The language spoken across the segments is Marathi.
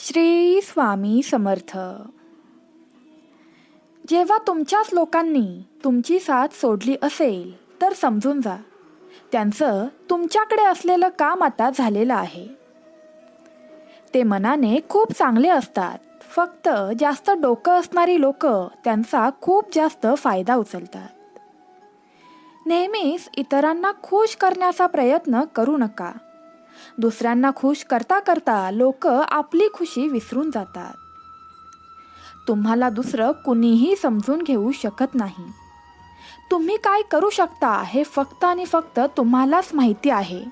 श्री स्वामी समर्थ. जेव्हा तुमच्याच लोकांनी तुमची साथ सोडली असेल तर समजून जा. त्यांचं तुमच्याकडे असलेलं काम आता झालेलं आहे. ते मनाने खूप चांगले असतात. फक्त जास्त डोकं असणारी लोक त्यांचा खूप जास्त फायदा उचलतात. नेहमीच इतरांना खुश करण्याचा प्रयत्न करू नका. दुसऱ्यांना खुश करता करता लोक आपली खुशी विसरून जातात. तुम्हाला दुसरं कुणीही समजून घेऊ शकत नाही. तुम्ही काय करू शकता हे फक्त आणि फक्त तुम्हालाच माहिती आहे.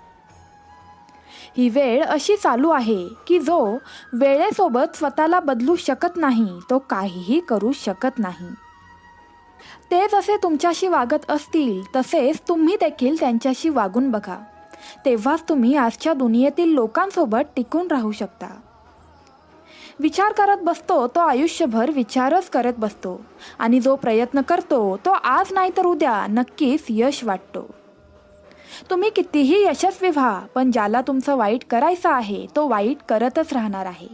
ही वेळ अशी चालू आहे की जो वेळेसोबत स्वतःला बदलू शकत नाही तो काहीही करू शकत नाही. ते जसे तुमच्याशी वागत असतील तसेच तुम्ही देखील त्यांच्याशी वागून बघा. तेव्हाच तुम्ही आजच्या दुनियेतील लोकांसोबत टिकून राहू शकता. विचार करत बसतो तो आयुष्यभर विचारच करत बसतो आणि जो प्रयत्न करतो तो आज नाही तर उद्या नक्कीच यश वाटतो. तुम्ही कितीही यशस्वी व्हा पण ज्याला तुमचं वाईट करायचं आहे तो वाईट करतच राहणार आहे.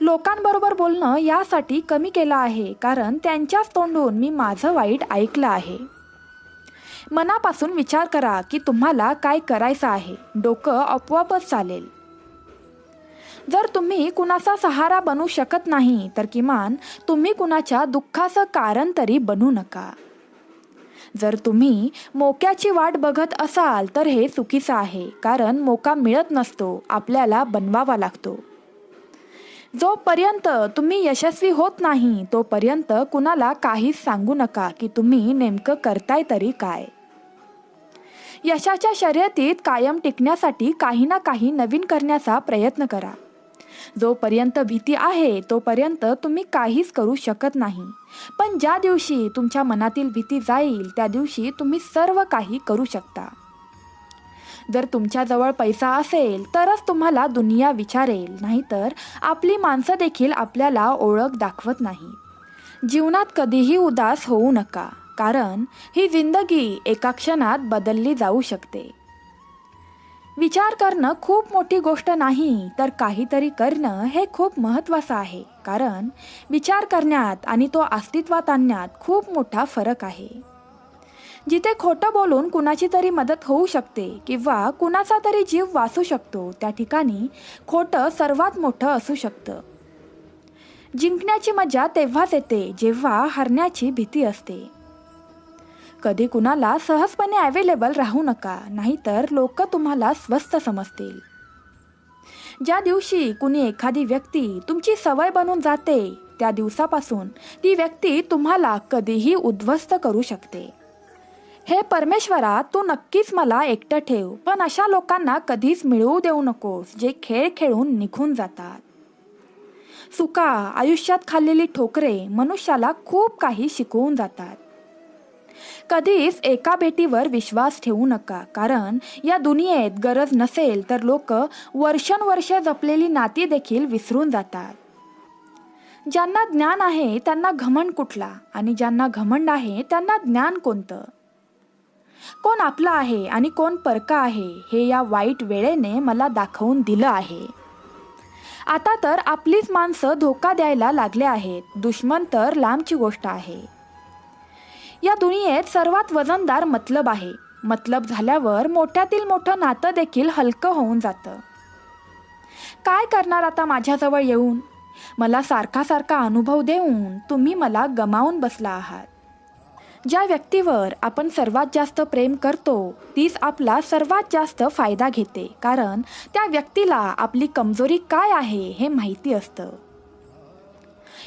लोकांबरोबर बोलणं यासाठी कमी केलं आहे कारण त्यांच्याच तोंडून मी माझं वाईट ऐकलं आहे. मनापासून विचार करा की तुम्हाला काय करायचं आहे. डोकं आपोआपच चालेल. जर तुम्ही कुणाचा सहारा बनू शकत नाही तर किमान तुम्ही कुणाच्या दुःखाचं कारण तरी बनू नका. जर तुम्ही मोक्याची वाट बघत असाल तर हे चुकीचं आहे कारण मोका मिळत नसतो आपल्याला बनवावा लागतो. जोपर्यंत तुम्ही यशस्वी होत नाही तोपर्यंत कुणाला काहीच सांगू नका की तुम्ही नेमकं करताय तरी काय. यशाच्या शर्यतीत कायम टिकण्यासाठी काही ना काही नवीन करण्याचा प्रयत्न करा. जोपर्यंत भीती आहे तोपर्यंत तुम्ही काहीच करू शकत नाही. पण ज्या दिवशी तुमच्या मनातील भीती जाईल त्या दिवशी तुम्ही सर्व काही करू शकता. जर तुमच्याजवळ पैसा असेल तरच तुम्हाला दुनिया विचारेल. नाहीतर आपली माणसं देखील आपल्याला ओळख दाखवत नाही. जीवनात कधीही उदास होऊ नका कारण ही जिंदगी एका क्षणात बदलली जाऊ शकते. विचार करणं खूप मोठी गोष्ट नाही तर काहीतरी करणं हे खूप महत्त्वाचं आहे. कारण विचार करण्यात आणि तो अस्तित्वात आणण्यात खूप मोठा फरक आहे. जिथे खोटं बोलून कुणाची तरी मदत होऊ शकते किंवा कुणाचा तरी जीव वाचू शकतो त्या ठिकाणी खोटं सर्वात मोठं असू शकतं. जिंकण्याची मजा तेव्हाच येते जेव्हा हरण्याची भीती असते. कधी कुणाला सहजपणे अवेलेबल राहू नका नाहीतर लोक तुम्हाला स्वस्त समजतील. ज्या दिवशी कुणी एखादी व्यक्ती तुमची सवय बनून जाते त्या दिवसापासून ती व्यक्ती तुम्हाला कधीही उद्ध्वस्त करू शकते. हे परमेश्वरा तू नक्कीच मला एकटं ठेव पण अशा लोकांना कधीच मिळवू देऊ नकोस जे खेळ खेळून निघून जातात. सुका आयुष्यात खाल्लेली ठोकरे मनुष्याला खूप काही शिकवून जातात. कधीच एका भेटीवर विश्वास ठेवू नका कारण या दुनियेत गरज नसेल तर लोक वर्षानुवर्ष जपलेली नाती देखील विसरून जातात. ज्यांना ज्ञान आहे त्यांना घमंड कुठला? आणि ज्यांना घमंड आहे त्यांना ज्ञान कोणतं? कोण आपला आहे आणि कोण परका आहे हे या वाईट वेळेने मला दाखवून दिलं आहे. आता तर आपलीच माणसं धोका द्यायला लागले आहेत. दुश्मन तर लांबची गोष्ट आहे. या दुनियेत सर्वात वजनदार मतलब आहे. मतलब झाल्यावर मोठ्यातील मोठं नातं देखील हलकं होऊन जातं. काय करणार आता माझ्याजवळ येऊन? मला सारखा सारखा अनुभव देऊन तुम्ही मला गमावून बसला आहात. ज्या व्यक्तीवर आपण सर्वात जास्त प्रेम करतो तीच आपला सर्वात जास्त फायदा घेते. कारण त्या व्यक्तीला आपली कमजोरी काय आहे हे माहिती असतं.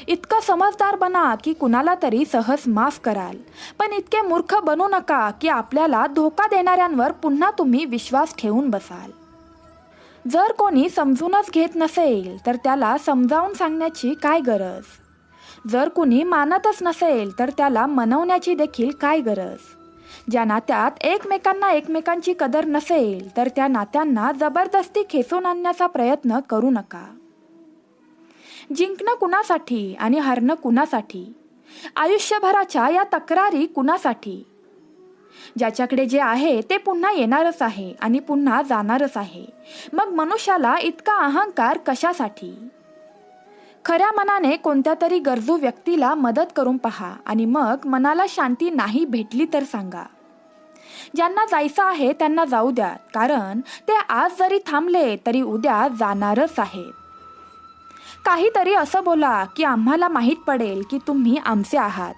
इतकं समजदार बना की कुणाला तरी सहज माफ कराल. पण इतके मूर्ख बनू नका की आपल्याला धोका देणाऱ्यांवर पुन्हा तुम्ही विश्वास ठेवून बसाल. जर कोणी समजूनच घेत नसेल तर त्याला समजावून सांगण्याची काय गरज? जर कुणी मानतच नसेल तर त्याला मनवण्याची देखील काय गरज? ज्या नात्यात एकमेकांना एकमेकांची कदर नसेल तर त्या नात्यांना जबरदस्ती खेचून आणण्याचा प्रयत्न करू नका. जिंकणं कुणासाठी आणि हरणं कुणासाठी? आयुष्यभराच्या या तक्रारी कुणासाठी? ज्याच्याकडे जे आहे ते पुन्हा येणारच आहे आणि पुन्हा जाणारच आहे. मग मनुष्याला इतका अहंकार कशासाठी? खऱ्या मनाने कोणत्या तरी गरजू व्यक्तीला मदत करून पहा आणि मग मनाला शांती नाही भेटली तर सांगा. ज्यांना जायचं आहे त्यांना जाऊ द्या कारण ते आज जरी थांबले तरी उद्या जाणारच आहेत काहीतरी असं बोला की आम्हाला माहीत पडेल की तुम्ही आमचे आहात.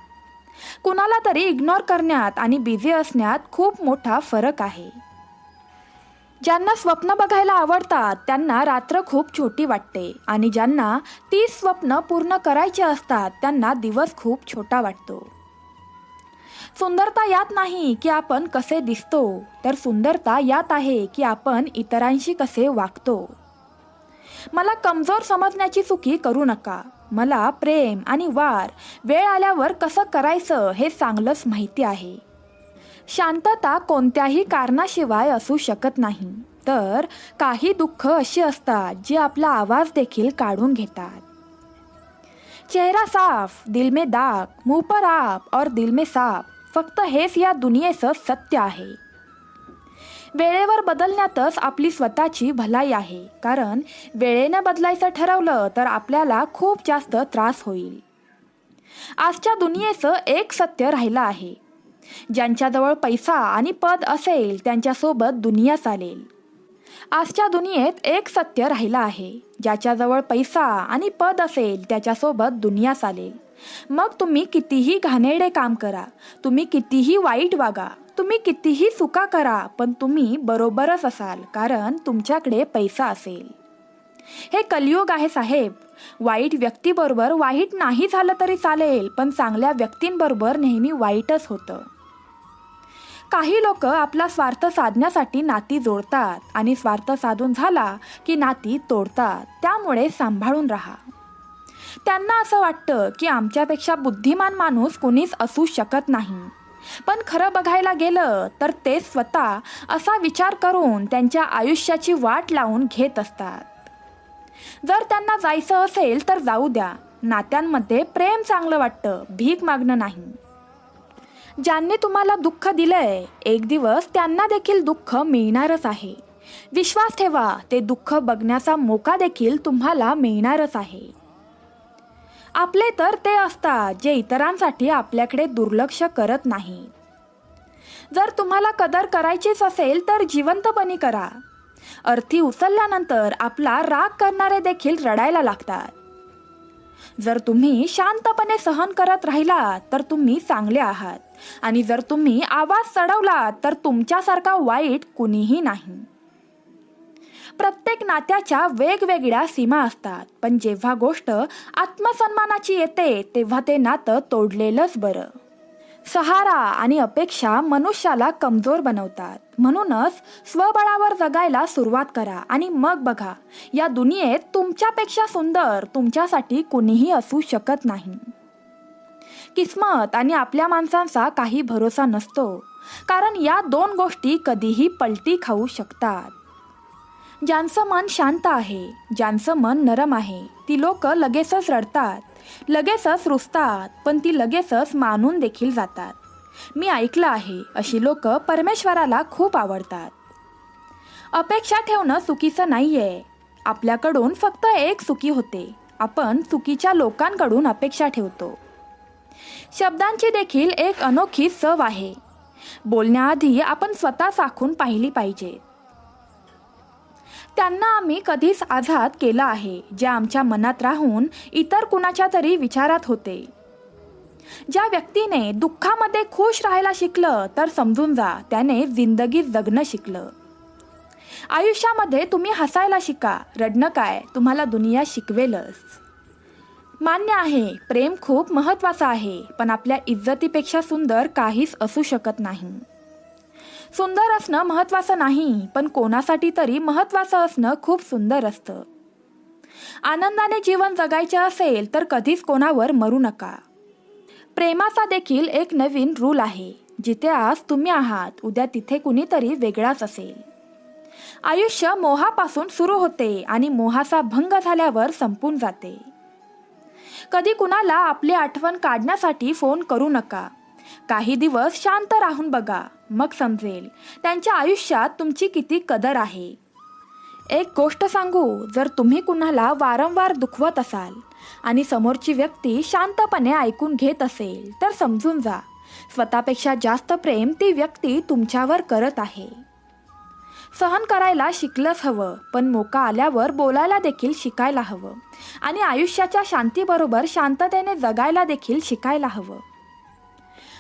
कुणाला तरी इग्नोर करण्यात आणि बिझी असण्यात खूप मोठा फरक आहे. ज्यांना स्वप्न बघायला आवडतात त्यांना रात्र खूप छोटी वाटते. आणि ज्यांना ती स्वप्न पूर्ण करायची असतात त्यांना दिवस खूप छोटा वाटतो. सुंदरता यात नाही की आपण कसे दिसतो तर सुंदरता यात आहे की आपण इतरांशी कसे वागतो. मला कमजोर समजण्याची चुकी करू नका. मला प्रेम आणि वार वेळ आल्यावर कसं करायचं हे चांगलंच माहिती आहे. शांतता कोणत्याही कारणाशिवाय असू शकत नाही. तर काही दुःख अशी असतात जी आपला आवाज देखील काढून घेतात. चेहरा साफ दिल में दाग मुंह पर आप और दिल में साफ फक्त हेच या दुनियेचं सत्य आहे. वेळेवर बदलण्यातच आपली स्वतःची भलाई आहे. कारण वेळेनं बदलायचं ठरवलं तर आपल्याला खूप जास्त त्रास होईल. आजच्या दुनियेचं एक सत्य राहिलं आहे. ज्यांच्याजवळ पैसा आणि पद असेल त्यांच्यासोबत दुनिया चालेल. आजच्या दुनियेत एक सत्य राहिलं आहे. ज्याच्याजवळ पैसा आणि पद असेल त्याच्यासोबत दुनिया चालेल. मग तुम्ही कितीही घाणेरडे काम करा. तुम्ही कितीही वाईट वागा. तुम्ही कितीही चुका करा पण तुम्ही बरोबरच असाल कारण तुमच्याकडे पैसा असेल. हे कलियुग आहे साहेब. वाईट व्यक्तीबरोबर वाईट नाही झालं तरी चालेल पण चांगल्या व्यक्तींबरोबर नेहमी वाईटच होतं. काही लोक आपला स्वार्थ साधण्यासाठी नाती जोडतात आणि स्वार्थ साधून झाला की नाती तोडतात त्यामुळे सांभाळून राहा. त्यांना असं वाटतं की आमच्यापेक्षा बुद्धिमान माणूस कुणीच असू शकत नाही. पण खरं बघायला गेलं तर ते स्वतः असा विचार करून त्यांच्या आयुष्याची वाट लावून घेत असतात. जर त्यांना जायचं असेल तर जाऊ द्या. नात्यांमध्ये प्रेम चांगलं वाटतं भीक मागणं नाही. ज्यांनी तुम्हाला दुःख दिलंय एक दिवस त्यांना देखील दुःख मिळणारच आहे. विश्वास ठेवा ते दुःख बघण्याचा मोका देखील तुम्हाला मिळणारच आहे. आपले तर ते असतात जे इतरांसाठी आपल्याकडे दुर्लक्ष करत नाही. जर तुम्हाला कदर करायचीच असेल तर जिवंतपणी करा. अर्थी उचलल्यानंतर आपला राग करणारे देखील रडायला लागतात. जर तुम्ही शांतपणे सहन करत राहिला तर तुम्ही चांगले आहात. आणि जर तुम्ही आवाज चढवला तर तुमच्यासारखा वाईट कुणीही नाही. प्रत्येक नात्याच्या वेगवेगळ्या सीमा असतात पण जेव्हा गोष्ट आत्मसन्मानाची येते तेव्हा ते नातं तोडलेलंच बरं. सहारा आणि अपेक्षा मनुष्याला कमजोर बनवतात. म्हणूनच स्वबळावर जगायला सुरुवात करा आणि मग बघा या दुनियेत तुमच्यापेक्षा सुंदर तुमच्यासाठी कुणीही असू शकत नाही. किस्मत आणि आपल्या माणसांचा काही भरोसा नसतो कारण या दोन गोष्टी कधीही पलटी खाऊ शकतात. ज्यांचं मन शांत आहे ज्यांचं मन नरम आहे ती लोक लगेचच रडतात. लगेचच रुसतात पण ती लगेचच मानून देखील जातात. मी ऐकलं आहे अशी लोक परमेश्वराला खूप आवडतात. अपेक्षा ठेवणं चुकीचं नाहीये. आपल्याकडून फक्त एक चुकी होते. आपण चुकीच्या लोकांकडून अपेक्षा ठेवतो. शब्दांची देखील एक अनोखी सव आहे. बोलण्याआधी आपण स्वतः साखून पाहिली पाहिजे त्यांना आम्ही कधीच आझाद केला आहे जे आमच्या मनात राहून इतर कुणाच्या तरी विचारात होते. ज्या व्यक्तीने दुःखामध्ये खुश राहायला शिकलं तर समजून जा त्याने जिंदगी जगणं शिकलं. आयुष्यामध्ये तुम्ही हसायला शिका रडणं काय तुम्हाला दुनिया शिकवेलच. मान्य आहे प्रेम खूप महत्वाचं आहे पण आपल्या इज्जतीपेक्षा सुंदर काहीच असू शकत नाही. सुंदर असणं महत्वाचं नाही पण कोणासाठी तरी महत्वाचं असणं खूप सुंदर असतं. आनंदाने जीवन जगायचे असेल तर कधीच कोणावर मरू नका. प्रेमाचा देखील एक नवीन रूल आहे. जिथे आज तुम्ही आहात उद्या तिथे कुणीतरी वेगळाच असेल. आयुष्य मोहापासून सुरू होते आणि मोहाचा भंग झाल्यावर संपून जाते. कधी कुणाला आपली आठवण काढण्यासाठी फोन करू नका. काही दिवस शांत राहून बघा मग समजेल. त्यांच्या आयुष्यात तुमची किती कदर आहे. एक गोष्ट सांगू जर तुम्ही कुणाला वारंवार दुखवत असाल आणि समोरची व्यक्ती शांतपणे ऐकून घेत असेल तर समजून जा. स्वतःपेक्षा जास्त प्रेम ती व्यक्ती तुमच्यावर करत आहे. सहन करायला शिकलंच हवं पण मोका आल्यावर बोलायला देखील शिकायला हवं. आणि आयुष्याच्या शांतीबरोबर शांततेने जगायला देखील शिकायला हवं.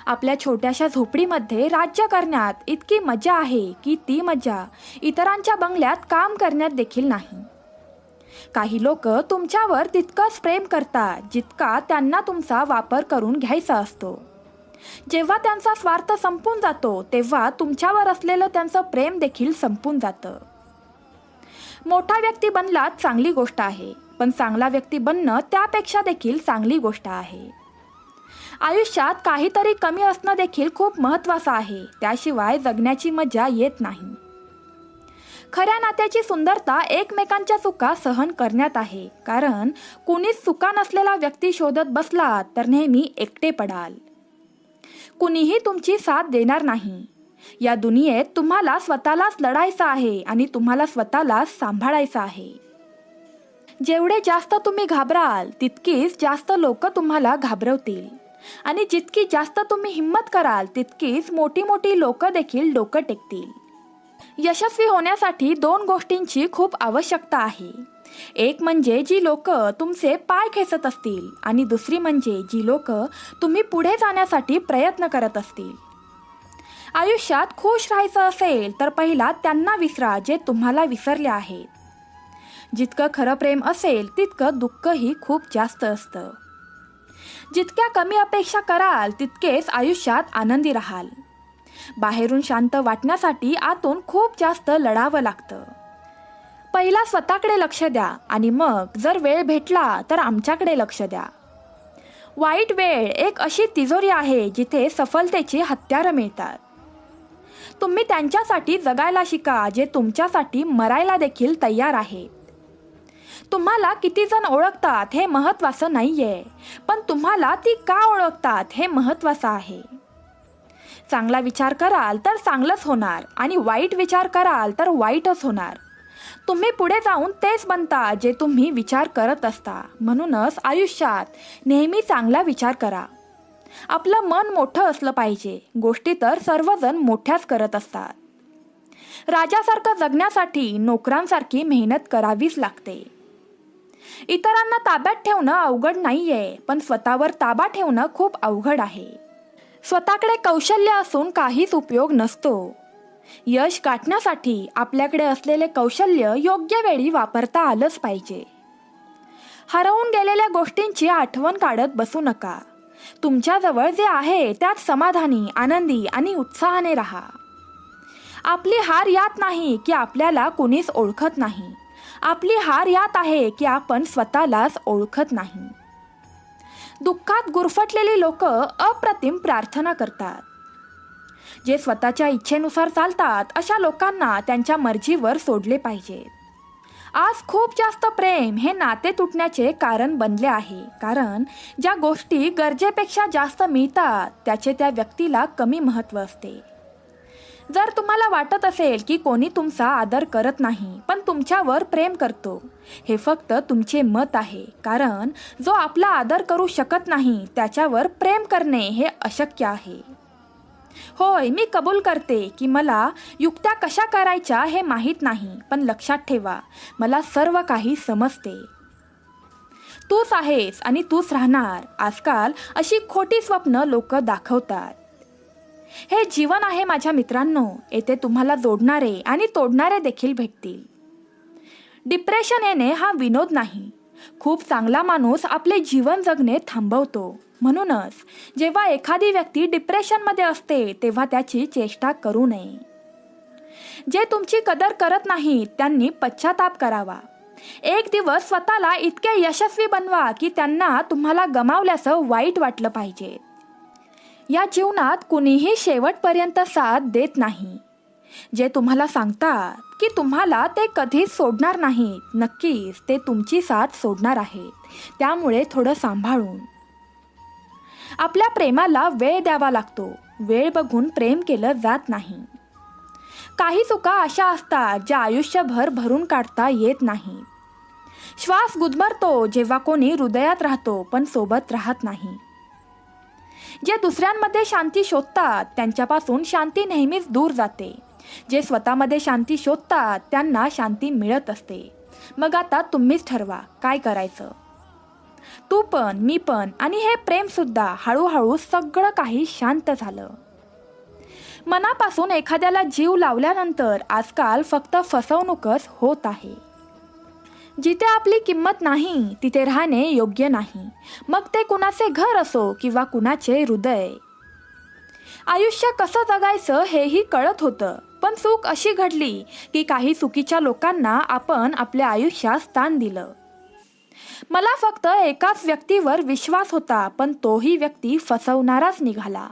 आपल्या छोट्याशा झोपडीमध्ये राज्य करण्यात इतकी मजा आहे की ती मजा इतरांच्या बंगल्यात काम करण्यात देखील नाही. काही लोक तुमच्यावर तितकंच प्रेम करतात जितका त्यांना तुमचा वापर करून घ्यायचा असतो. जेव्हा त्यांचा स्वार्थ संपून जातो तेव्हा तुमच्यावर असलेलं त्यांचं प्रेम देखील संपून जातं. मोठा व्यक्ती बनलात चांगली गोष्ट आहे पण चांगला व्यक्ती बनणं त्यापेक्षा देखील चांगली गोष्ट आहे. आयुष्यात काहीतरी कमी असणं देखील खूप महत्त्वाचं आहे. त्याशिवाय जगण्याची मजा येत नाही. खऱ्या नात्याची सुंदरता एकमेकांच्या चुका सहन करण्यात आहे. कारण कुणीच चुका नसलेला व्यक्ती शोधत बसला तर नेहमी एकटे पडाल. कुणीही तुमची साथ देणार नाही. या दुनियेत तुम्हाला स्वतःलाच लढायचं आहे आणि तुम्हाला स्वतःलाच सांभाळायचं आहे. जेवढे जास्त तुम्ही घाबराल तितकीच जास्त लोक तुम्हाला घाबरवतील. आणि जितकी जास्त तुम्ही हिंमत कराल तितकीच मोठी मोठी लोक देखील डोकं टेकतील. यशस्वी होण्यासाठी दोन गोष्टींची खूप आवश्यकता आहे. एक म्हणजे जी लोक तुमचे पाय खेचत असतील आणि दुसरी म्हणजे जी लोक तुम्ही पुढे जाण्यासाठी प्रयत्न करत असतील. आयुष्यात खुश राहायचं असेल तर पहिला त्यांना विसरा जे तुम्हाला विसरले आहेत. जितकं खरं प्रेम असेल तितकं दुःखही खूप जास्त असतं. जितक्या कमी अपेक्षा कराल तितकेच आयुष्यात आनंदी राहाल. बाहेरून शांत वाटण्यासाठी आतून खूप जास्त लढावं लागतं. पहिला स्वतःकडे लक्ष द्या आणि मग जर वेळ भेटला तर आमच्याकडे लक्ष द्या. वाईट वेळ एक अशी तिजोरी आहे जिथे सफलतेची हत्यारं मिळतात. तुम्ही त्यांच्यासाठी जगायला शिका जे तुमच्यासाठी मरायला देखील तयार आहेत तुम्हाला किती जण ओळखतात हे महत्वाचं नाहीये. पण तुम्हाला ती का ओळखतात हे महत्वाचं आहे. चांगला विचार कराल तर चांगलंच होणार आणि वाईट विचार कराल तर वाईटच होणार. तुम्ही पुढे जाऊन तेच बनता जे तुम्ही विचार करत असता. म्हणूनच आयुष्यात नेहमी चांगला विचार करा. आपलं मन मोठं असलं पाहिजे. गोष्टी तर सर्वजण मोठ्याच करत असतात. राजासारखं जगण्यासाठी नोकरांसारखी मेहनत करावीच लागते. इतरांना ताब्यात ठेवणं अवघड नाहीये पण स्वतःवर ताबा ठेवणं खूप अवघड आहे. स्वतःकडे कौशल्य असून काहीच उपयोग नसतो. यश गाठण्यासाठी आपल्याकडे असलेले कौशल्य योग्य वेळी वापरता आलंच पाहिजे. हरवून गेलेल्या गोष्टींची आठवण काढत बसू नका. तुमच्याजवळ जे आहे त्यात समाधानी आनंदी आणि उत्साहाने राहा. आपली हार यात नाही की आपल्याला कुणीच ओळखत नाही. आपली हार यात आहे की आपण स्वतःलाच ओळखत नाही. दुःखात गुरफटलेली लोक अप्रतिम प्रार्थना करतात. जे स्वतःच्या इच्छेनुसार चालतात अशा लोकांना त्यांच्या मर्जीवर सोडले पाहिजे. आज खूप जास्त प्रेम हे नाते तुटण्याचे कारण बनले आहे. कारण ज्या गोष्टी गरजेपेक्षा जास्त मिळतात त्याचे त्या व्यक्तीला कमी महत्त्व असते. जर तुम्हाला वाटत असेल की कोणी तुमचा आदर करत नाही पण तुमच्यावर प्रेम करतो हे फक्त तुमचे मत आहे. कारण जो आपला आदर करू शकत नाही त्याच्यावर प्रेम करणे हे अशक्य आहे. होय मी कबूल करते की मला युक्त्या कशा करायच्या हे माहीत नाही पण लक्षात ठेवा मला सर्व काही समजते. तूच आहेस आणि तूच राहणार आजकाल अशी खोटी स्वप्न लोक दाखवतात. हे जीवन आहे माझ्या मित्रांनो येथे तुम्हाला जोडणारे आणि तोडणारे देखील भेटतील. डिप्रेशन येणे हा विनोद नाही. खूप चांगला माणूस आपले जीवन जगणे थांबवतो. म्हणूनच जेव्हा एखादी व्यक्ती डिप्रेशनमध्ये असते तेव्हा त्याची चेष्टा करू नये. जे तुमची कदर करत नाहीत त्यांनी पश्चाताप करावा. एक दिवस स्वतःला इतके यशस्वी बनवा की त्यांना तुम्हाला गमावल्याचं वाईट वाटलं पाहिजे. या जीवनात कुणीही शेवटपर्यंत साथ देत नाही. जे तुम्हाला सांगतात की तुम्हाला ते कधीच सोडणार नाहीत नक्कीच ते तुमची साथ सोडणार आहेत. त्यामुळे थोडं सांभाळून. आपल्या प्रेमाला वेळ द्यावा लागतो. वेळ बघून प्रेम केलं जात नाही. काही चुका अशा असतात ज्या आयुष्यभर भरून काढता येत नाही. श्वास गुदमरतो जेव्हा कोणी हृदयात राहतो पण सोबत राहत नाही. जे दुसऱ्यांमध्ये शांती शोधतात त्यांच्यापासून शांती नेहमीच दूर जाते. जे स्वतःमध्ये शांती शोधतात त्यांना शांती मिळत असते. मग आता तुम्हीच ठरवा काय करायचं? तू पण मी पण आणि हे प्रेम सुद्धा हळूहळू सगळं काही शांत झालं. मनापासून एखाद्याला जीव लावल्यानंतर आजकाल फक्त फसवणूकच होत आहे. जिथे आपली किंमत नाही तिथे राहणे योग्य नाही. मग ते कुणाचे घर असो किंवा कुणाचे हृदय. आयुष्य कसं जगायचं हेही कळत होतं पण चूक अशी घडली की काही चुकीच्या लोकांना आपण आपल्या आयुष्यात स्थान दिलं. मला फक्त एकाच व्यक्तीवर विश्वास होता पण तोही व्यक्ती फसवणाराच निघाला.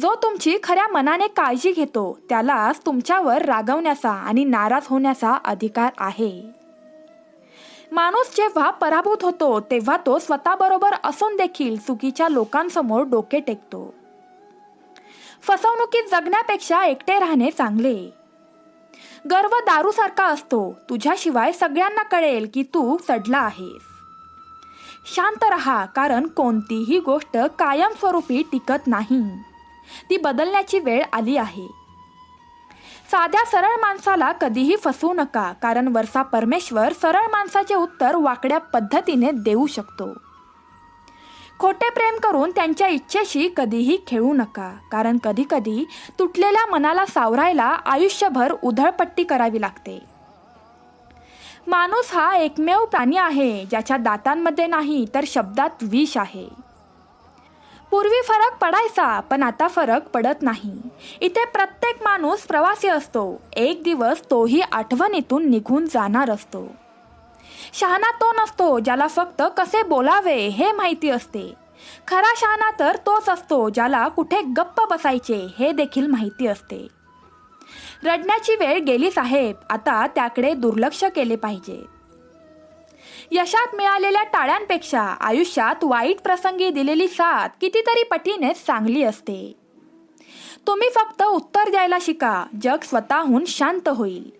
जो तुमची खऱ्या मनाने काळजी घेतो त्यालाच तुमच्यावर रागवण्याचा आणि नाराज होण्याचा अधिकार आहे. माणूस जेव्हा पराभूत होतो तेव्हा तो स्वतःबरोबर असून देखील चुकीच्या लोकांसमोर डोके टेकतो. फसवणुकीत जगण्यापेक्षा एकटे राहणे चांगले. गर्व दारूसारखा असतो तुझ्याशिवाय सगळ्यांना कळेल की तू चढला आहेस. शांत रहा कारण कोणतीही गोष्ट कायमस्वरूपी टिकत नाही. ती बदलण्याची वेळ आली आहे. साध्या सरळ माणसाला कधीही फसवू नका कारण वरसा परमेश्वर सरळ माणसाचे उत्तर वाकड्या पद्धतीने देऊ शकतो. खोटे प्रेम करून त्यांच्या इच्छेशी कधीही खेळू नका कारण कधीकधी तुटलेल्या मनाला सावरायला आयुष्यभर उधळपट्टी करावी लागते. माणूस हा एकमेव प्राणी आहे ज्याच्या दातांमध्ये नाही तर शब्दात विष आहे. पूर्वी फरक पडायचा पण आता फरक पडत नाही. इथे प्रत्येक माणूस प्रवासी असतो. एक दिवस तोही आठवणीतून निघून जाणार असतो. शहाणा तो नसतो ज्याला फक्त कसे बोलावे हे माहिती असते. खरा शहाणा तर तोच असतो ज्याला कुठे गप्प बसायचे हे देखील माहिती असते. रडण्याची वेळ गेली साहेब आता त्याकडे दुर्लक्ष केले पाहिजे. यशात मिळालेल्या टाळ्यांपेक्षा आयुष्यात वाईट प्रसंगी दिलेली साथ कितीतरी पटीने चांगली असते. तुम्ही फक्त उत्तर द्यायला शिका जग स्वतःहून शांत होईल.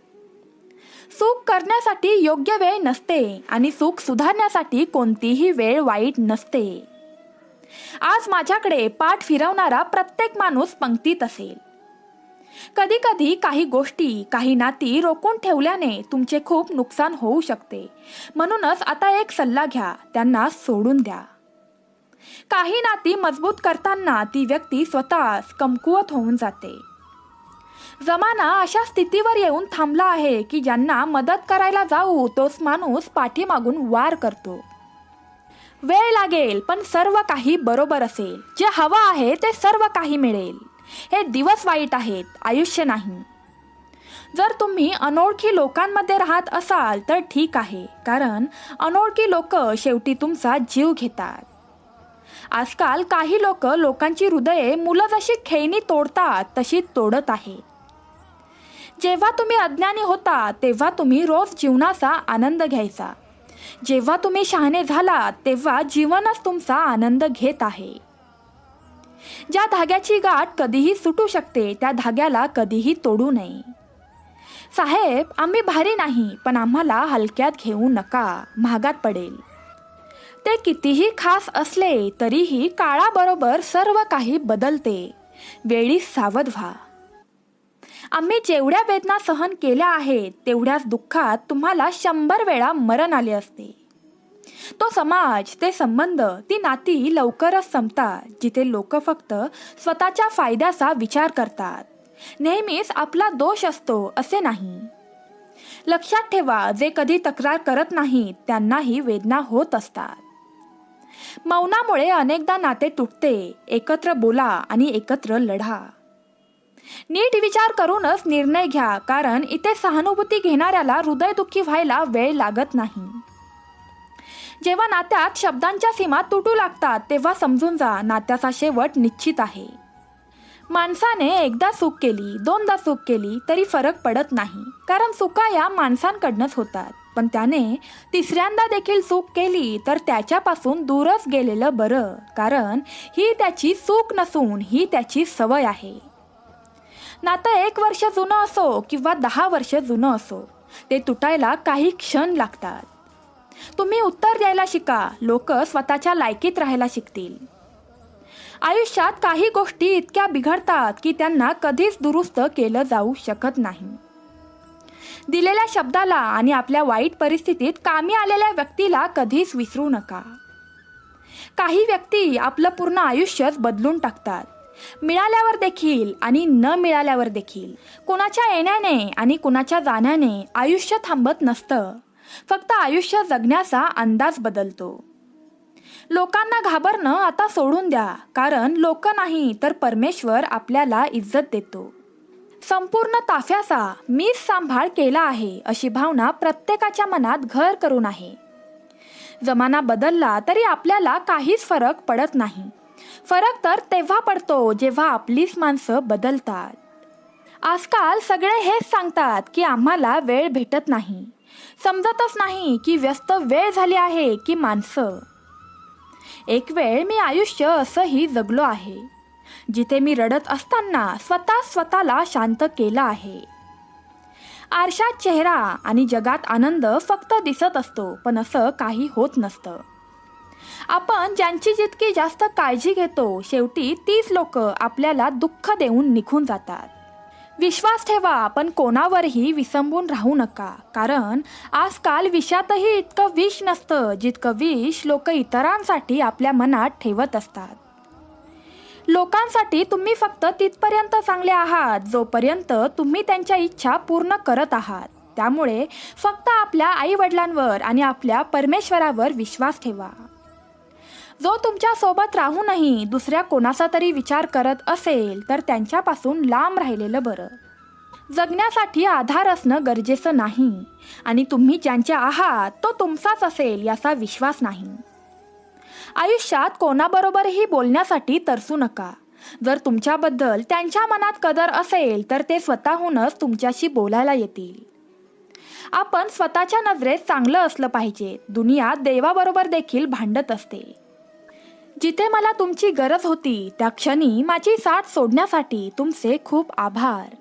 सुख करण्यासाठी योग्य वेळ नसते आणि सुख सुधारण्यासाठी कोणतीही वेळ वाईट नसते. आज माझ्याकडे पाठ फिरवणारा प्रत्येक माणूस पंक्तीत असेल. कधी कधी काही गोष्टी काही नाती रोखून ठेवल्याने तुमचे खूप नुकसान होऊ शकते. म्हणूनच आता एक सल्ला घ्या त्यांना सोडून द्या. काही नाती मजबूत करताना ती व्यक्ती स्वतःच कमकुवत होऊन जाते. जमाना अशा स्थितीवर येऊन थांबला आहे की ज्यांना मदत करायला जाऊ तोच माणूस पाठीमागून वार करतो. वेळ लागेल पण सर्व काही बरोबर असेल. जे हवं आहे ते सर्व काही मिळेल. हे दिवस वाईट आहेत आयुष्य नाही. जर तुम्ही अनोळखी लोकांमध्ये राहत असाल तर ठीक आहे कारण अनोळखी लोक शेवटी तुमचा जीव घेतात. आजकाल काही लोक लोकांची हृदये मुलं जशी खेळणी तोडतात तशी तोडत आहे जेव्हा तुम्ही अज्ञानी होता तेव्हा तुम्ही रोज जीवनाचा आनंद घ्यायचा. जेव्हा तुम्ही शहाणे झालात तेव्हा जीवनच तुमचा आनंद घेत आहे. ज्या धाग्याची गाठ कधीही सुटू शकते त्या धाग्याला कधीही तोडू नये. साहेब आम्ही भारी नाही पण आम्हाला हलक्यात घेऊ नका महागात पडेल. ते कितीही खास असले तरीही काळाबरोबर सर्व काही बदलते. वेळी सावध व्हा. आम्ही जेवढ्या वेदना सहन केल्या आहेत तेवढ्याच दुःखात तुम्हाला शंभर वेळा मरण आले असते. तो समाज ते संबंध ती नाती लवकरच संपतात जिथे लोक फक्त स्वतःच्या फायद्याचा विचार करतात. नेहमीच आपला दोष असतो असे नाही. लक्षात ठेवा जे कधी तक्रार करत नाहीत त्यांनाही वेदना होत असतात. मौनामुळे अनेकदा नाते तुटते एकत्र बोला आणि एकत्र लढा. नीट विचार करूनच निर्णय घ्या कारण इथे सहानुभूती घेणाऱ्याला हृदयदुखी व्हायला वेळ लागत नाही. जेव्हा नात्यात शब्दांच्या सीमा तुटू लागतात तेव्हा समजून जा नात्याचा शेवट निश्चित आहे. माणसाने एकदा चूक केली दोनदा चूक केली तरी फरक पडत नाही. कारण चुका या माणसांकडनंच होतात. पण त्याने तिसऱ्यांदा देखील चूक केली तर त्याच्यापासून दूरच गेलेलं बरं. कारण ही त्याची चूक नसून ही त्याची सवय आहे. नातं एक वर्ष जुनं असो किंवा दहा वर्ष जुनं असो ते तुटायला काही क्षण लागतात. तुम्ही उत्तर द्यायला शिका. लोक स्वतःच्या लायकीत राहायला शिकतील. आयुष्यात काही गोष्टी इतक्या बिघडतात की त्यांना कधीच दुरुस्त केलं जाऊ शकत नाही. दिलेल्या शब्दाला आणि आपल्या वाईट परिस्थितीत कामी आलेल्या व्यक्तीला कधीच विसरू नका. काही व्यक्ती आपलं पूर्ण आयुष्यच बदलून टाकतात. मिळाल्यावर देखील आणि न मिळाल्यावर देखील. कुणाच्या येण्याने आणि कुणाच्या जाण्याने आयुष्य थांबत नसतं. फक्त आयुष्य जगण्याचा अंदाज बदलतो. लोकांना घाबरणं आता सोडून द्या कारण लोक नाही तर परमेश्वर आपल्याला इज्जत देतो. संपूर्ण ताफ्याचा मीच सांभाळ केला आहे अशी भावना प्रत्येकाच्या मनात घर करून आहे. जमाना बदलला तरी आपल्याला काहीच फरक पडत नाही. फरक तर तेव्हा पडतो जेव्हा आपलीच माणसं बदलतात. आजकाल सगळे हेच सांगतात की आम्हाला वेळ भेटत नाही. समजतच नाही की व्यस्त वेळ झाली आहे की माणसं. एक वेळ मी आयुष्य असंही जगलो आहे. जिथे मी रडत असताना स्वतः स्वतःला शांत केलं आहे. आरशात चेहरा आणि जगात आनंद फक्त दिसत असतो पण असं काही होत नसतं. आपण ज्यांची जितकी जास्त काळजी घेतो शेवटी तीच लोक आपल्याला दुःख देऊन निघून जातात. विश्वास ठेवा आपण कोणावरही विसंबून राहू नका. कारण आजकाल विषातही इतकं विष नसतं जितकं विष लोक इतरांसाठी आपल्या मनात ठेवत असतात. लोकांसाठी तुम्ही फक्त तिथपर्यंत चांगले आहात जोपर्यंत तुम्ही त्यांच्या इच्छा पूर्ण करत आहात. त्यामुळे फक्त आपल्या आईवडिलांवर आणि आपल्या परमेश्वरावर विश्वास ठेवा. जो तुमच्यासोबत राहूनही दुसऱ्या कोणाचा तरी विचार करत असेल तर त्यांच्यापासून लांब राहिलेलं बरं. जगण्यासाठी आधार असणं गरजेचं नाही आणि तुम्ही ज्यांचे आहात तो तुमचाच असेल याचा विश्वास नाही. आयुष्यात कोणाबरोबरही बोलण्यासाठी तरसू नका. जर तुमच्याबद्दल त्यांच्या मनात कदर असेल तर ते स्वतःहूनच तुमच्याशी बोलायला येतील. आपण स्वतःच्या नजरेत चांगलं असलं पाहिजे. दुनिया देवाबरोबर देखील भांडत असते. जिथे मला तुमची गरज होती त्या क्षणी माझी साथ सोडण्यासाठी तुमचे खूप आभार.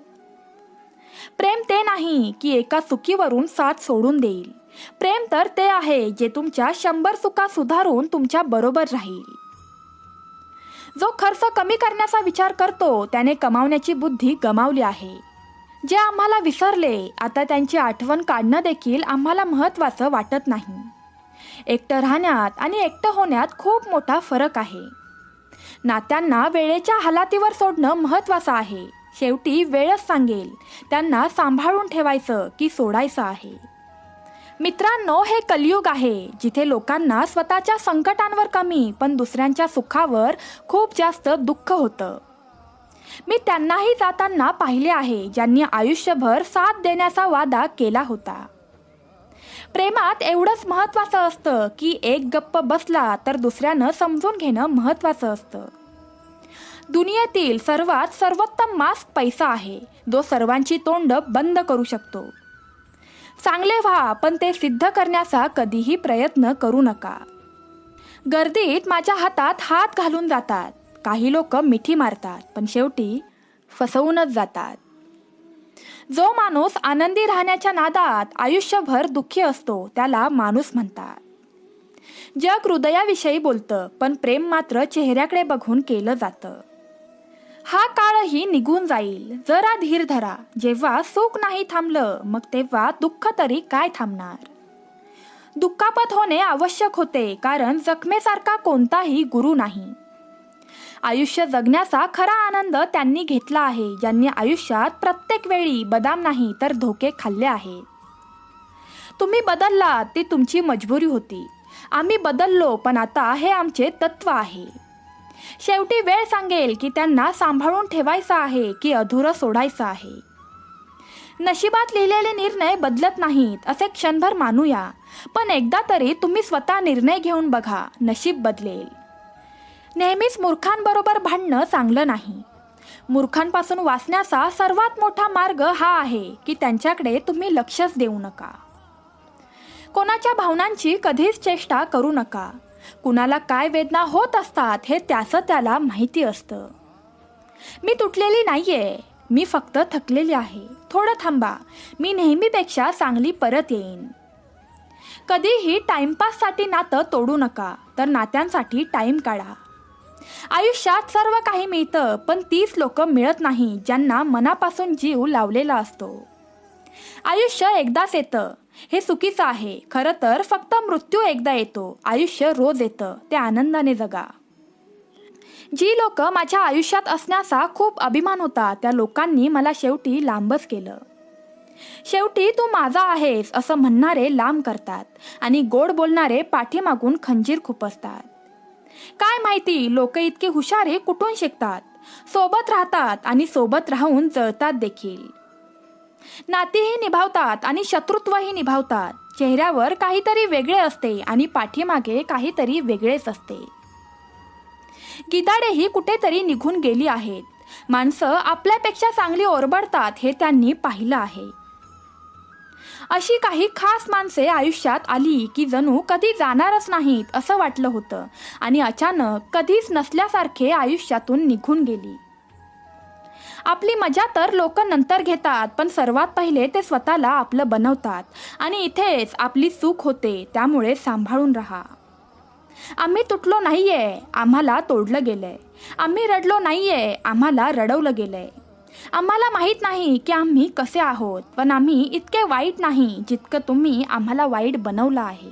प्रेम ते नाही की एका चुकीवरून साथ सोडून देईल. प्रेम तर ते आहे जे तुमच्या शंभर चुका सुधारून तुमच्या बरोबर राहील. जो खर्च कमी करण्याचा विचार करतो त्याने कमावण्याची बुद्धी गमावली आहे. जे आम्हाला विसरले आता त्यांची आठवण काढणं देखील आम्हाला महत्त्वाचं वाटत नाही. एकटं राहण्यात आणि एकटं होण्यात खूप मोठा फरक आहे. नात्यांना वेळेच्या हालातीवर सोडणं महत्त्वाचं आहे. शेवटी वेळच सांगेल. त्यांना सांभाळून ठेवायचं की सोडायचं आहे. मित्रांनो हे कलियुग आहे जिथे लोकांना स्वतःच्या संकटांवर कमी पण दुसऱ्यांच्या सुखावर खूप जास्त दुःख होतं. मी त्यांनाही जाताना पाहिले आहे ज्यांनी आयुष्यभर साथ देण्याचा वादा केला होता. प्रेमात एवढंच महत्वाचं असतं की एक गप्प बसला तर दुसऱ्यानं समजून घेणं महत्वाचं असतं. दुनियेतील सर्वात सर्वोत्तम मास्क पैसा आहे. जो सर्वांची तोंड बंद करू शकतो. चांगले व्हा पण ते सिद्ध करण्याचा कधीही प्रयत्न करू नका. गर्दीत माझ्या हातात हात घालून जातात. काही लोक मिठी मारतात पण शेवटी फसवूनच जातात. जो माणूस आनंदी राहण्याच्या नादात आयुष्यभर दुःखी असतो त्याला माणूस म्हणतात. जग हृदयाविषयी बोलतं पण प्रेम मात्र चेहऱ्याकडे बघून केलं जातं. हा काळही निघून जाईल. जरा धीर धरा. जेव्हा सुख नाही थांबलं मग तेव्हा दुःख तरी काय थांबणार? दुःखापत होणे आवश्यक होते कारण जखमेसारखा कोणताही गुरु नाही. आयुष्य जगण्याचा खरा आनंद त्यांनी घेतला आहे. ज्यांनी आयुष्यात प्रत्येक वेळी बदाम नाही तर धोके खाल्ले आहे. तुम्ही बदलला ती तुमची मजबुरी होती. आम्ही बदललो पण आता हे आमचे तत्व आहे. शेवटी वेळ सांगेल की त्यांना सांभाळून ठेवायचं आहे की अधुरं सोडायचं आहे. नशिबात लिहिलेले निर्णय बदलत नाहीत असे क्षणभर मानूया. पण एकदा तरी तुम्ही स्वतः निर्णय घेऊन बघा नशीब बदलेल. नेहमीच मूर्खांबरोबर भांडणं चांगलं नाही. मूर्खांपासून वाचण्याचा सर्वात मोठा मार्ग हा आहे की त्यांच्याकडे तुम्ही लक्षच देऊ नका. कोणाच्या भावनांची कधीच चेष्टा करू नका. कुणाला काय वेदना होत असतात हे त्याचं त्याला माहिती असतं. मी तुटलेली नाहीये. मी फक्त थकलेली आहे. थोडं थांबा. मी नेहमीपेक्षा चांगली परत येईन. कधीही टाइमपाससाठी नातं तोडू नका. तर नात्यांसाठी टाईम काढा. आयुष्यात सर्व काही मिळतं पण तीच लोक मिळत नाही ज्यांना मनापासून जीव लावलेला असतो. आयुष्य एकदाच येतं. हे चुकीचं आहे. खरं तर फक्त मृत्यू एकदा येतो. आयुष्य रोज येतं. ते आनंदाने जगा. जी लोक माझ्या आयुष्यात असण्याचा खूप अभिमान होता त्या लोकांनी मला शेवटी लांबच केलं. शेवटी तू माझा आहेस असं म्हणणारे लांब करतात आणि गोड बोलणारे पाठीमागून खंजीर खुपसतात. काय माहिती लोक इतके आहे कुठून शिकतात? सोबत राहतात आणि सोबत राहून जळतात देखील. नातीही निभावतात आणि शत्रुत्वही निभावतात. चेहऱ्यावर काहीतरी वेगळे असते आणि पाठीमागे काहीतरी वेगळेच असते. गिदाडेही कुठेतरी निघून गेली आहेत. माणसं आपल्यापेक्षा चांगली ओरबडतात हे त्यांनी पाहिलं आहे. अशी काही खास माणसे आयुष्यात आली की जणू कधी जाणारच नाहीत असं वाटलं होतं. आणि अचानक कधीच नसल्यासारखे आयुष्यातून निघून गेली. आपली मजा तर लोक नंतर घेतात पण सर्वात पहिले ते स्वतःला आपलं बनवतात. आणि इथेच आपली चूक होते त्यामुळे सांभाळून राहा. आम्ही तुटलो नाहीये आम्हाला तोडलं गेलंय. आम्ही रडलो नाहीये आम्हाला रडवलं गेलंय. आम्हाला माहीत नाही की आम्ही कसे आहोत पण आम्ही इतके वाईट नाही जितकं तुम्ही आम्हाला वाईट बनवलं आहे.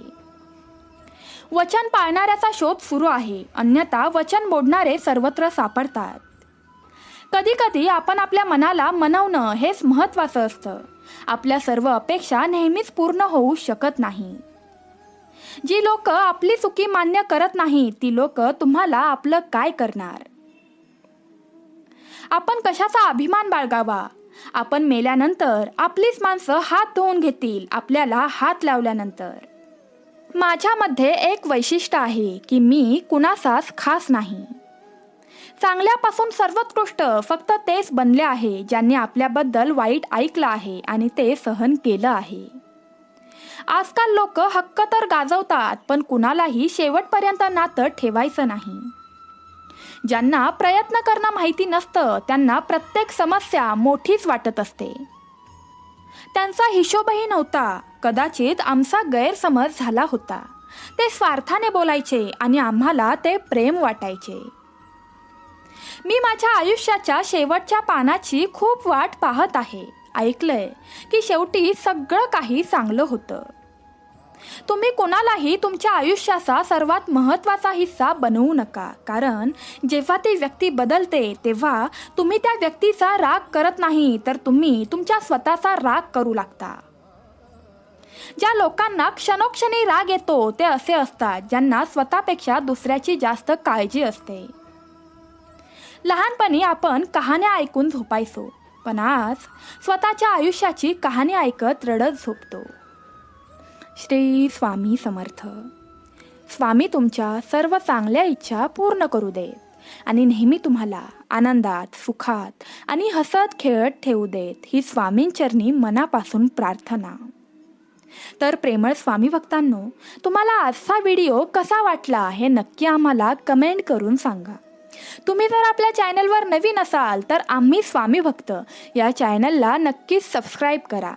वचन पाळणाऱ्याचा शोध सुरू आहे अन्यथा वचन मोडणारे सर्वत्र सापडतात. कधी कधी आपण आपल्या मनाला मनवणं हेच महत्वाचं असतं. आपल्या सर्व अपेक्षा नेहमीच पूर्ण होऊ शकत नाही. जी लोक आपली चुकी मान्य करत नाही ती लोक तुम्हाला आपलं काय करणार? आपण कशाचा अभिमान बाळगावा? आपण मेल्यानंतर आपलीच माणसं हात धुवून घेतील आपल्याला हात लावल्यानंतर. माझ्यामध्ये एक वैशिष्ट्य आहे की मी कुणाचाच खास नाही. चांगल्यापासून सर्वोत्कृष्ट फक्त तेच बनले आहे ज्यांनी आपल्याबद्दल वाईट ऐकलं आहे आणि ते सहन केलं आहे. आजकाल लोक हक्क तर गाजवतात पण कुणालाही शेवटपर्यंत नातं ठेवायचं नाही. ज्यांना प्रयत्न करणं माहिती नसतं त्यांना प्रत्येक समस्या मोठीच वाटत असते. त्यांचा हिशोबही नव्हता. कदाचित आमचा गैरसमज झाला होता. ते स्वार्थाने बोलायचे आणि आम्हाला ते प्रेम वाटायचे. मी माझ्या आयुष्याच्या शेवटच्या पानाची खूप वाट पाहत आहे. ऐकलंय की शेवटी सगळं काही चांगलं होतं. तुम्ही कोणालाही तुमच्या आयुष्याचा सर्वात महत्त्वाचा हिस्सा बनवू नका. कारण जेव्हा ती व्यक्ती बदलते तेव्हा तुम्ही त्या व्यक्तीचा राग करत नाही तर तुम्ही तुमच्या स्वतःचा राग करू लागता. ज्या लोकांना क्षणोक्षणी राग येतो ते असे असतात ज्यांना स्वतःपेक्षा दुसऱ्याची जास्त काळजी असते. लहानपणी आपण कहाण्या ऐकून झोपायचो पण आज स्वतःच्या आयुष्याची कहाणी ऐकत रडत झोपतो. श्री स्वामी समर्थ. स्वामी तुमच्या सर्व चांगल्या इच्छा पूर्ण करू देत आणि नेहमी तुम्हाला आनंदात सुखात आणि हसत खेळत ठेवू देत ही स्वामींचरणी मनापासून प्रार्थना. तर प्रेमळ स्वामी भक्तांनो तुम्हाला आजचा व्हिडिओ कसा वाटला हे नक्की आम्हाला कमेंट करून सांगा. तुम्ही जर आपल्या चॅनलवर नवीन असाल तर आम्ही स्वामी भक्त या चॅनलला नक्कीच सबस्क्राईब करा.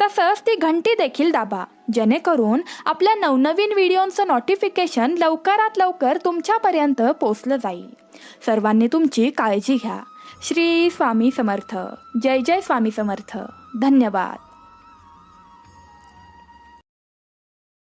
तसंच ती घंटी देखील दाबा. जेणेकरून आपल्या नवनवीन व्हिडिओंचं नोटिफिकेशन लवकरात लवकर तुमच्यापर्यंत पोचलं जाईल. सर्वांनी तुमची काळजी घ्या. श्री स्वामी समर्थ. जय जय स्वामी समर्थ. धन्यवाद.